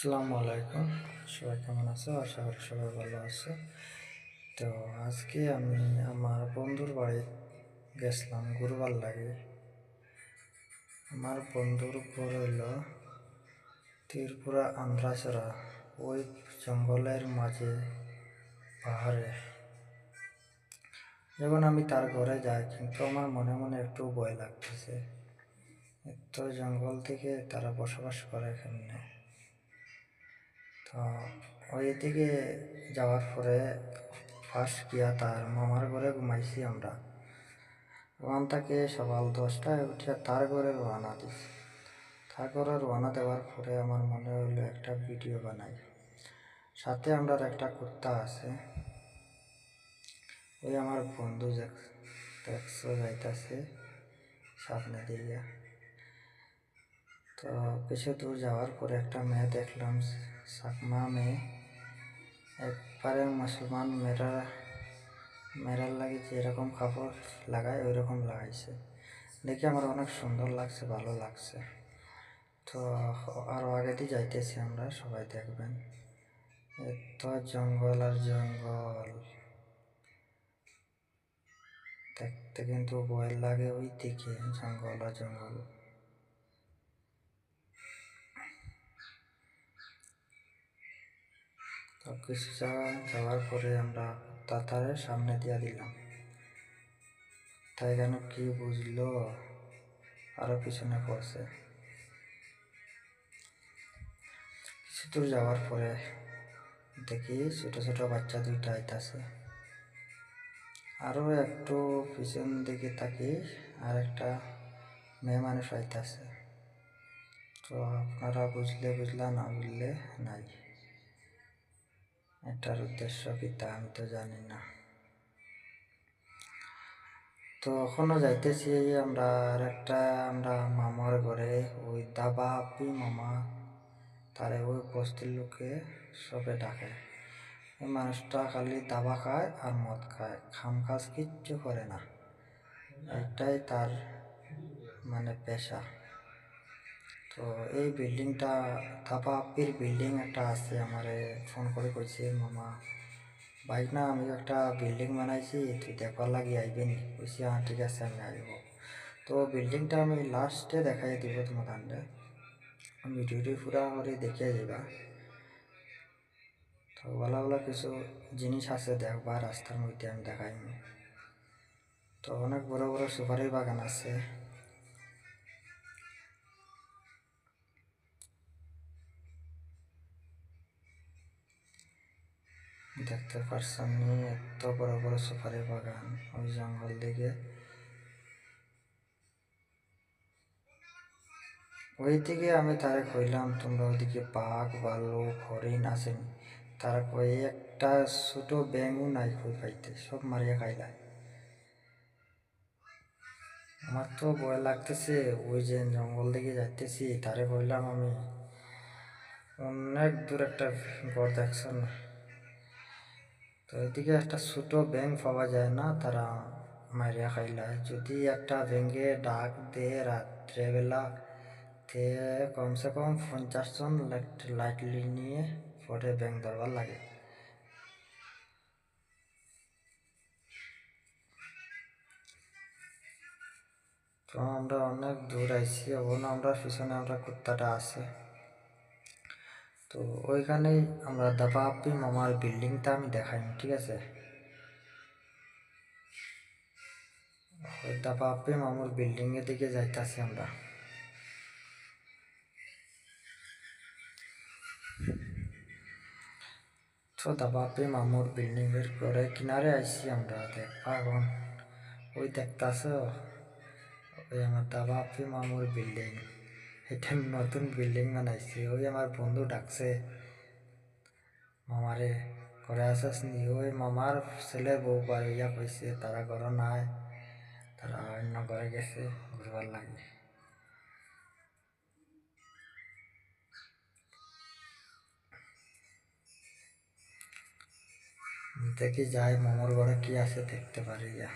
আসসালামু আলাইকুম। সবাই কেমন আছো? আশা করি সবাই ভালো আছো। তো আজকে আমি আমার বন্ধুর বাড়ি গেছিলাম ঘুরবার লাগে। আমার বন্ধুর ঘর হইল ত্রিপুরা আন্ধ্রাচড়া ওই জঙ্গলের মাঝে, পাহাড়ে। যখন আমি তার ঘরে যাই, কিন্তু আমার মনে মনে একটু ভয় লাগতেছে। এত জঙ্গল থেকে তারা বসবাস করে এখানে তো ওই দিকে যাওয়ার পরে ফার্স্ট গিয়া তার মামার ঘরে ঘুমাইছি আমরা। ওখান থেকে সকাল দশটায় উঠিয়া তার ঘরে রওনা দিছি। তার ঘরে দেওয়ার পরে আমার মনে হইল একটা ভিডিও বানাই। সাথে আমরা একটা কুর্তা আছে। ওই আমার বন্ধু দেখছ, যাইতাছে সামনে দিয়ে। তো কিছু দূর যাওয়ার পরে একটা মেয়ে দেখলাম চাকমা মেয়ে। একবারে মুসলমান মেয়েরা, মেয়েরার লাগে যেরকম কাপড় লাগায় ওই রকম লাগাইছে। দেখে আমার অনেক সুন্দর লাগছে, ভালো লাগছে। তো আরও আগে দিয়ে যাইতেছি আমরা, সবাই দেখবেন। এত জঙ্গল আর জঙ্গল। দেখতে কিন্তু ভয় লাগে ওই দিকে জঙ্গল আর জঙ্গল। কিছু যাওয়া যাওয়ার পরে আমরা তাতারের সামনে দিয়া দিলাম। তাই কেন কি বুঝলো, আরও পিছনে পড়ছে। কিছু দূর যাওয়ার পরে দেখি ছোট ছোট বাচ্চা দুইটা আইতাছে। আরও একটু পিছন দিকে তাকি আর একটা মেয়ে মানুষ আইতাছে। তো আপনারা বুঝলে বুঝলা না বুঝলে নাই। এটার উদ্দেশ্য কি তা আমি তো জানি না। তো এখনও যাইতেছি আমরা আর একটা আমরা মামার ঘরে, ওই দাবা আপি মামা, তারে ওই বস্তির লোকে সবে ডাকে। ওই মানুষটা খালি দাবা খায় আর মদ খায়, খাম কাজ কিচ্ছু করে না। এটাই তার মানে পেশা। তো এই বিল্ডিংটা থাপা আপির বিল্ডিং একটা আছে, আমারে ফোন করে কইছে, মামা বাইক না, আমি একটা বিল্ডিং বানাইছি, তুই দেখবার লাগি আইবি নি। কইছি হ্যাঁ ঠিক আছে, আমি আইব। তো বিল্ডিংটা আমি লাস্টে দেখাই দিব তোমার ভিডিওটি পুরা করে দেখিয়ে যাবা তো ভালো ভালো কিছু জিনিস আছে দেখবা, রাস্তার মধ্যে আমি দেখাই তো অনেক বড় বড় সুপারি বাগান আছে। দেখতে পারছেন এত বড় বড় সুপারি বাগান, ওই জঙ্গল দিকে। ওই দিকে আমি তারা কইলাম, তোমরা ওইদিকে বাঘ ভাল্লুক হরিণ আসেন। তারা কই একটা ছোট ব্যাঙও নাই কই পাইতে, সব মারিয়া খাইলায় আমার তো ভয় লাগতেছে, ওই যে জঙ্গল দিকে যাইতেছি, তারে কইলাম আমি, অনেক দূর একটা ঘর দেখছেন তো এদিকে একটা ছোট ব্যাংক পাওয়া যায় না, তারা মারিয়া খাইলায় যদি একটা ব্যাংকে ডাক দে রাত্রেবেলা, তে কমসে কম পঞ্চাশ জন লাইট নিয়ে পরে ব্যাংক ধরবার লাগে। তো আমরা অনেক দূর আইছি, এখন আমরা পিছনে আমরা কুত্তাটা আছে। তো ওইখানেই আমরা দাবা আপি মামার বিল্ডিংটা আমি দেখাই, ঠিক আছে? ওই দাবা আপি মামার বিল্ডিং এর দিকে যাইতাছি আমরা। তো দাবা আপি মামুর বিল্ডিং এর পরে কিনারে আইছি আমরা, দেখবা এখন। ওই দেখতাছ? ওই আমার দাবা আপি মামুর বিল্ডিং। এটা নতুন বিল্ডিং বানাইছে। ওই আমার বন্ধু ডাকছে, মামারে, ঘরে আসিস নি? ওই মামার ছেলে বউ ইয়া কইছে, তারা ঘর নাই, তারা অন্য ঘরে গেছে, ঘুরবার লাগে। দেখি যাই, মামার ঘরে কি আছে দেখতে পারি যা